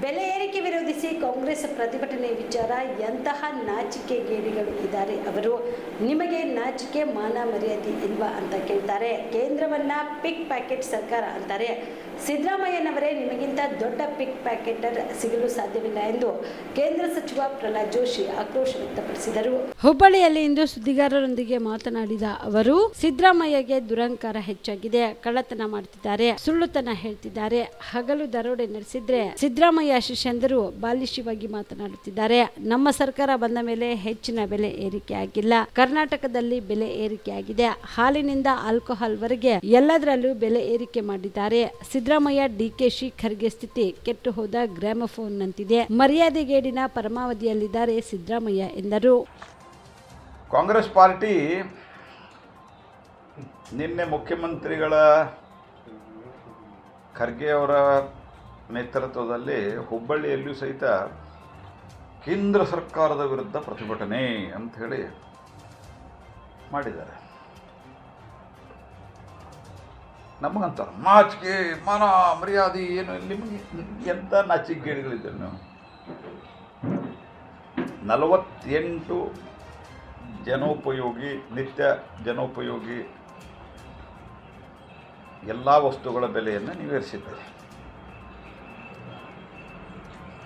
ಬೆಲೆ ಏರಿಕೆ ವಿರೋಧಿಸಿ ಕಾಂಗ್ರೆಸ್ ಪ್ರತಿಭಟನೆ ವಿಚಾರ, ಎಂತಹ ನಾಚಿಕೆ ಗೇಡಿಗಳು ಇದ್ದಾರೆ ಅವರು? ನಿಮಗೆ ನಾಚಿಕೆ ಮಾನ ಮರ್ಯಾದೆ ಇಲ್ವಾ ಅಂತ ಕೇಳ್ತಾರೆ. ಕೇಂದ್ರವನ್ನ ಪಿಕ್ ಪ್ಯಾಕೆಟ್ ಸರ್ಕಾರ ಅಂತಾರೆ. ಸಿದ್ದರಾಮಯ್ಯನವರೇ ನಿಮಗಿಂತ ದೊಡ್ಡ ಪಿಕ್ ಪ್ಯಾಕೆಟರ್ ಸಿಗಲು ಸಾಧ್ಯವಿಲ್ಲ ಎಂದು ಕೇಂದ್ರ ಸಚಿವ ಪ್ರಹ್ಲಾದ್ ಜೋಶಿ ಆಕ್ರೋಶ ವ್ಯಕ್ತಪಡಿಸಿದರು. ಹುಬ್ಬಳ್ಳಿಯಲ್ಲಿ ಇಂದು ಸುದ್ದಿಗಾರರೊಂದಿಗೆ ಮಾತನಾಡಿದ ಅವರು, ಸಿದ್ದರಾಮಯ್ಯಗೆ ದುರಂಕಾರ ಹೆಚ್ಚಾಗಿದೆ, ಕಳ್ಳತನ ಮಾಡ್ತಿದ್ದಾರೆ, ಸುಳ್ಳುತನ ಹೇಳ್ತಿದ್ದಾರೆ. ಹಗಲು ದರೋಡೆ ನಡೆಸಿದ್ರೆ ಸಿದ್ದರಾಮಯ್ಯ ಶಿಷ್ಯಂದರು ಬಾಲಿಶವಾಗಿ ಮಾತನಾಡುತ್ತಿದ್ದಾರೆ. ನಮ್ಮ ಸರ್ಕಾರ ಬಂದ ಮೇಲೆ ಹೆಚ್ಚಿನ ಬೆಲೆ ಏರಿಕೆ ಆಗಿಲ್ಲ. ಕರ್ನಾಟಕದಲ್ಲಿ ಬೆಲೆ ಏರಿಕೆ ಆಗಿದೆ. ಹಾಲಿನಿಂದ ಆಲ್ಕೋಹಾಲ್ ವರೆಗೆ ಎಲ್ಲದರಲ್ಲೂ ಬೆಲೆ ಏರಿಕೆ ಮಾಡಿದ್ದಾರೆ. ಸಿದ್ದರಾಮಯ್ಯ ಡಿಕೆಶಿ ಖರ್ಗೆ ಸ್ಥಿತಿ ಕೆಟ್ಟು ಹೋದ ಗ್ರಾಮಫೋನ್ ನಂತಿದೆ ಮರ್ಯಾದೆಗೇಡಿನ ಪರಮಾವಧಿಯಲ್ಲಿದ್ದಾರೆ ಸಿದ್ದರಾಮಯ್ಯ ಎಂದರು. ಕಾಂಗ್ರೆಸ್ ಪಾರ್ಟಿ ನಿನ್ನೆ ಮುಖ್ಯಮಂತ್ರಿಗಳ ಖರ್ಗೆ ಅವರ ನೇತೃತ್ವದಲ್ಲಿ ಹುಬ್ಬಳ್ಳಿಯಲ್ಲಿಯೂ ಸಹಿತ ಕೇಂದ್ರ ಸರ್ಕಾರದ ವಿರುದ್ಧ ಪ್ರತಿಭಟನೆ ಅಂತ ಹೇಳಿ ಮಾಡಿದ್ದಾರೆ. ನಮಗಂತಾರೆ ನಾಚಿಕೆ ಮಾನ ಮರ್ಯಾದೆ ಏನು ನಿಮಗೆ ಎಂಥ ನಾಚಿಕೆಗಳಿದ್ದೀರಿ ನೀವು? ನಲವತ್ತೆಂಟು ಜನೋಪಯೋಗಿ, ನಿತ್ಯ ಜನೋಪಯೋಗಿ ಎಲ್ಲ ವಸ್ತುಗಳ ಬೆಲೆಯನ್ನು ನೀವು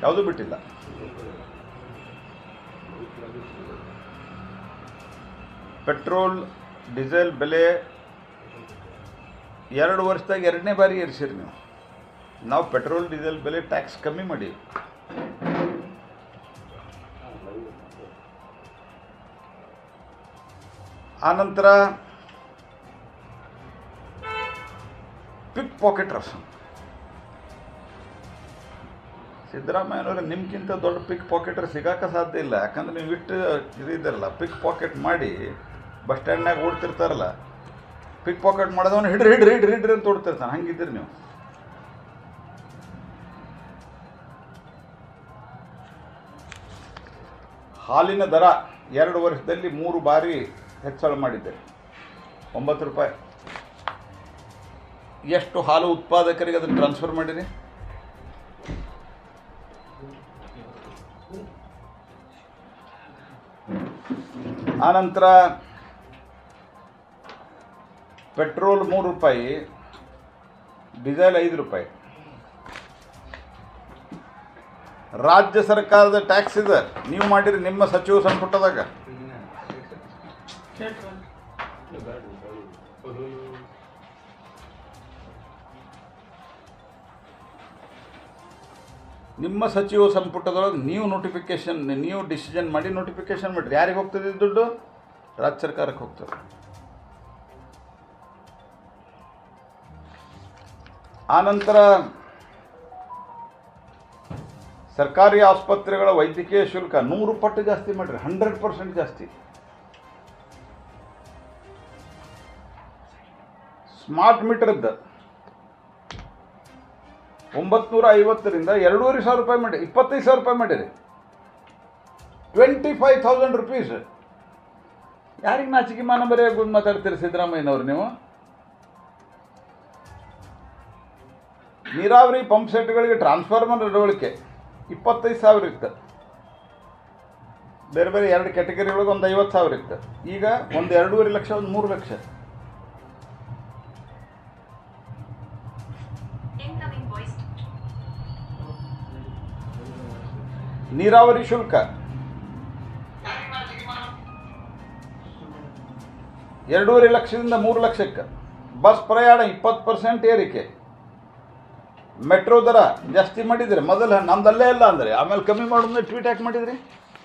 ಯಾವುದೂ ಬಿಟ್ಟಿಲ್ಲ. ಪೆಟ್ರೋಲ್, ಡೀಸೆಲ್ ಬೆಲೆ ಎರಡು ವರ್ಷದಾಗ ಎರಡನೇ ಬಾರಿ ಏರಿಸಿರಿ ನೀವು. ನಾವು ಪೆಟ್ರೋಲ್, ಡೀಸೆಲ್ ಬೆಲೆ ಟ್ಯಾಕ್ಸ್ ಕಮ್ಮಿ ಮಾಡಿ. ಆನಂತರ ಪಿಕ್ ಪಾಕೆಟರ್ಸ್ ಸಿದ್ದರಾಮಯ್ಯನವ್ರೆ ನಿಮ್ಗಿಂತ ದೊಡ್ಡ ಪಿಕ್ ಪಾಕೆಟ್ರ್ ಸಿಗಾಕ ಸಾಧ್ಯ ಇಲ್ಲ. ಯಾಕಂದ್ರೆ ನೀವು ಇಟ್ಟು ಇದಿದ್ದಲ್ಲ ಪಿಕ್ ಪಾಕೆಟ್ ಮಾಡಿ ಬಸ್ ಸ್ಟ್ಯಾಂಡ್ನಾಗ ಓಡ್ತಿರ್ತಾರಲ್ಲ ಪಿಕ್ ಪಾಕೆಟ್ ಮಾಡಿದವನು ಹಿಡ್ರಿ ಹಿಡ್ರಿ ಹಿಡ್ರಿ ಹಿಡ್ರಿ ಅಂತ ಓಡ್ತಿರ್ತಾನೆ. ಹಂಗಿದ್ದೀರಿ ನೀವು. ಹಾಲಿನ ದರ ಎರಡು ವರ್ಷದಲ್ಲಿ ಮೂರು ಬಾರಿ ಹೆಚ್ಚಳ ಮಾಡಿದ್ದೆ ಒಂಬತ್ತು ರೂಪಾಯಿ. ಎಷ್ಟು ಹಾಲು ಉತ್ಪಾದಕರಿಗೆ ಅದನ್ನು ಟ್ರಾನ್ಸ್ಫರ್ ಮಾಡಿರಿ? ಆನಂತರ ಪೆಟ್ರೋಲ್ ಮೂರು ರೂಪಾಯಿ ಡೀಸೆಲ್ ಐದು ರೂಪಾಯಿ. ರಾಜ್ಯ ಸರ್ಕಾರದ ಟ್ಯಾಕ್ಸ್ ಇದೆ. ನೀವು ಮಾಡಿರಿ ನಿಮ್ಮ ಸಚಿವ ಸಂಪುಟದಾಗ. ನಿಮ್ಮ ಸಚಿವ ಸಂಪುಟದೊಳಗೆ ನೀವು ನೋಟಿಫಿಕೇಶನ್ ನೀವು ಡಿಸಿಷನ್ ಮಾಡಿ ನೋಟಿಫಿಕೇಶನ್ ಮಾಡಿರಿ. ಯಾರಿಗೆ ಹೋಗ್ತದೆ ದುಡ್ಡು? ರಾಜ್ಯ ಸರ್ಕಾರಕ್ಕೆ ಹೋಗ್ತದೆ. ಆನಂತರ ಸರ್ಕಾರಿ ಆಸ್ಪತ್ರೆಗಳ ವೈದ್ಯಕೀಯ ಶುಲ್ಕ ನೂರು ಪಟ್ಟು ಜಾಸ್ತಿ ಮಾಡಿರಿ ಹಂಡ್ರೆಡ್ ಪರ್ಸೆಂಟ್ ಜಾಸ್ತಿ. ಸ್ಮಾರ್ಟ್ ಮೀಟರ್ದ್ದು ಒಂಬತ್ನೂರ ಐವತ್ತರಿಂದ ಎರಡೂವರೆ ಸಾವಿರ ರೂಪಾಯಿ ಮಾಡಿ, ಇಪ್ಪತ್ತೈದು ಸಾವಿರ ರೂಪಾಯಿ ಮಾಡಿರಿ. ಟ್ವೆಂಟಿ ಫೈವ್ ಥೌಸಂಡ್ ರುಪೀಸ್ ಯಾರಿಗೆ ನಾಚಿಕೆ ಮಾನ ಬರೆಯಾಗಿ ಮಾತಾಡ್ತೀರಿ ಸಿದ್ದರಾಮಯ್ಯನವ್ರು ನೀವು? ನೀರಾವರಿ ಪಂಪ್ ಸೆಟ್ಗಳಿಗೆ ಟ್ರಾನ್ಸ್ಫಾರ್ಮರ್ ನಡವಳಿಕೆ ಇಪ್ಪತ್ತೈದು ಸಾವಿರ ಇತ್ತು. ಬೇರೆ ಬೇರೆ ಎರಡು ಕ್ಯಾಟಗರಿ ಒಳಗೆ ಒಂದು ಐವತ್ತು ಸಾವಿರ ಇತ್ತು. ಈಗ ಒಂದು ಎರಡೂವರೆ ಲಕ್ಷ, ಒಂದು ಮೂರು ಲಕ್ಷ. ನೀರಾವರಿ ಶುಲ್ಕ. ಎರಡೂವರೆ ಲಕ್ಷದಿಂದ ಮೂರು ಲಕ್ಷಕ್ಕೆ. ಬಸ್ ಪ್ರಯಾಣ ಇಪ್ಪತ್ತು ಪರ್ಸೆಂಟ್ ಏರಿಕೆ. ಮೆಟ್ರೋ ದರ ಜಾಸ್ತಿ ಮಾಡಿದರೆ ಮೊದಲು ನಮ್ದಲ್ಲೇ ಇಲ್ಲ ಅಂದರೆ. ಆಮೇಲೆ ಕಮ್ಮಿ ಮಾಡೋದು ಟ್ವೀಟ್ ಯಾಕೆ ಮಾಡಿದ್ರಿ?